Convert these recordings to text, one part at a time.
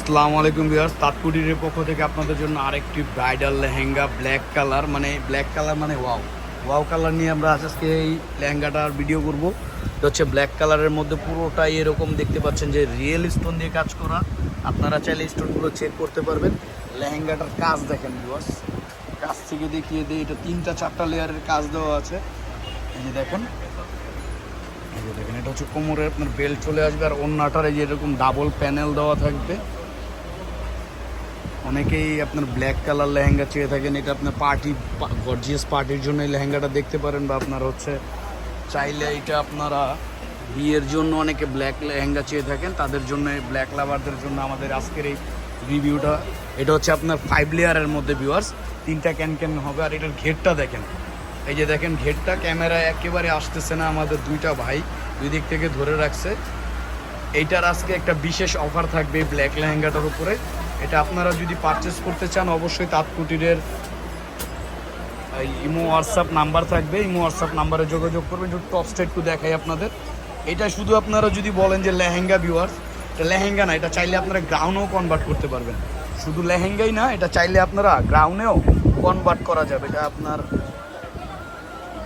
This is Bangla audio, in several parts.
আসসালামু আলাইকুম বিয়ার্স তাৎকুটির পক্ষ থেকে আপনাদের জন্য আরেকটি ব্রাইডাল লেহেঙ্গা ব্ল্যাক কালার মানে ব্ল্যাক কালার মানে ওয়াও ওয়াও কালার নিয়ে আমরা আজকে এই লেহেঙ্গাটার ভিডিও করব। হচ্ছে ব্ল্যাক কালারের মধ্যে পুরোটাই এরকম দেখতে পাচ্ছেন যে রিয়েল স্টোন দিয়ে কাজ করা। আপনারা চাইলে স্টোনগুলো চেক করতে পারবেন। লেহেঙ্গাটার কাজ দেখেন বিয়ার্স কাজ থেকে দেখিয়ে দিই, এটা তিনটা চারটা লেয়ারের কাজ দেওয়া আছে। এই যে দেখেন। এই যে দেখেন, এটা হচ্ছে কোমরে আপনার বেল্ট চলে আসবে আর অন্যটার এই যে এরকম ডাবল প্যানেল দেওয়া থাকবে। অনেকেই আপনার ব্ল্যাক কালার লেহেঙ্গা চেয়ে থাকেন, এটা আপনার পার্টি গর্জিয়াস পার্টির জন্য এই লেহেঙ্গাটা দেখতে পারেন বা আপনার হচ্ছে চাইলে এটা আপনারা বিয়ের জন্য অনেকে ব্ল্যাক লেহেঙ্গা চেয়ে থাকেন, তাদের জন্য ব্ল্যাক লাভারদের জন্য আমাদের আজকের এই রিভিউটা এটা হচ্ছে আপনার ফাইভ লেয়ারের মধ্যে ভিউয়ার্স তিনটা ক্যান ক্যান হবে, আর এটার ঘেরটা দেখেন। এই যে দেখেন ঘেরটা ক্যামেরায় একেবারে আসতেছে না আমাদের দুইটা ভাই, দুই দিক থেকে ধরে রাখছে। এইটার আজকে একটা বিশেষ অফার থাকবে ব্ল্যাক লেহেঙ্গাটার উপরে। এটা আপনারা যদি পারচেস করতে চান, অবশ্যই তাঁত কুটিরের ইমো হোয়াটসঅ্যাপ নাম্বার থাকবে। ইমো হোয়াটসঅ্যাপ নাম্বারে যোগাযোগ করবেন। একটু টপসটা একটু দেখাই আপনাদের। এটা শুধু আপনারা যদি বলেন যে লেহেঙ্গা ভিউয়ার্স এটা লেহেঙ্গা না, এটা চাইলে আপনারা গ্রাউনেও কনভার্ট করতে পারবেন। শুধু লেহেঙ্গাই না, এটা চাইলে আপনারা গ্রাউনেও কনভার্ট করা যাবে। এটা আপনার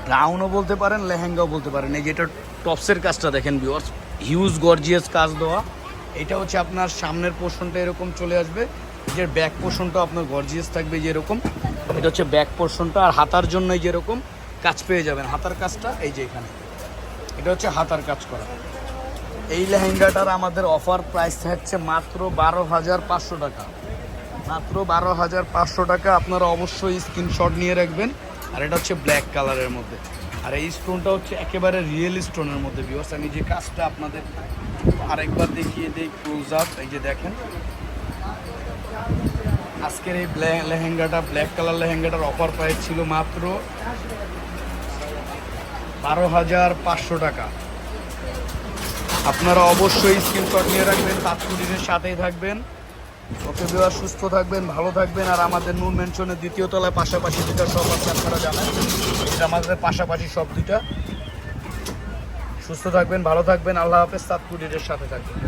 গ্রাউনও বলতে পারেন, লেহেঙ্গাও বলতে পারেন। এই যেটা টপসের কাজটা দেখেন ভিউয়ার্স হিউজ গর্জিয়াস কাজ দেওয়া। এটা হচ্ছে আপনার সামনের পোর্শনটা এরকম চলে আসবে। যে ব্যাক পোর্শনটা আপনার গর্জিয়াস থাকবে যেরকম। এটা হচ্ছে ব্যাক পোর্শনটা আর হাতার জন্য এই যেরকম কাজ পেয়ে যাবেন। হাতার কাজটা এই যে এখানে। এটা হচ্ছে হাতার কাজ করা। এই লেহেঙ্গাটার আমাদের অফার প্রাইস থাকছে মাত্র বারো হাজার পাঁচশো টাকা। মাত্র বারো হাজার পাঁচশো টাকা আপনারা অবশ্যই স্ক্রিনশট নিয়ে রাখবেন। আর এটা হচ্ছে ব্ল্যাক কালারের মধ্যে। আর এই স্টোনটা হচ্ছে একেবারে রিয়েল স্টোনের মধ্যে বিকজ আমি যে কাজটা আপনাদের আরেকবার দেখিয়ে দিই ক্লোজ আপ এই যে দেখেন। আজকের এই ব্ল্যাক লেহেঙ্গাটা ব্ল্যাক কালার লেহেঙ্গাটার অফার প্রাইস ছিল মাত্র বারো হাজার পাঁচশো টাকা। আপনারা অবশ্যই স্ক্রিনশট নিয়ে রাখবেন তাৎকুটির সাথেই থাকবেন। ওকে দেওয়া সুস্থ থাকবেন, ভালো থাকবেন, আর আমাদের নুন মেনশনের দ্বিতীয় তলায় পাশাপাশি দুটা সব আছে, আপনারা জানেন। এটা আমাদের পাশাপাশি সব দুটা সুস্থ থাকবেন, ভালো থাকবেন, আল্লাহ হাফেজ তাৎকুটির সাথে থাকবেন।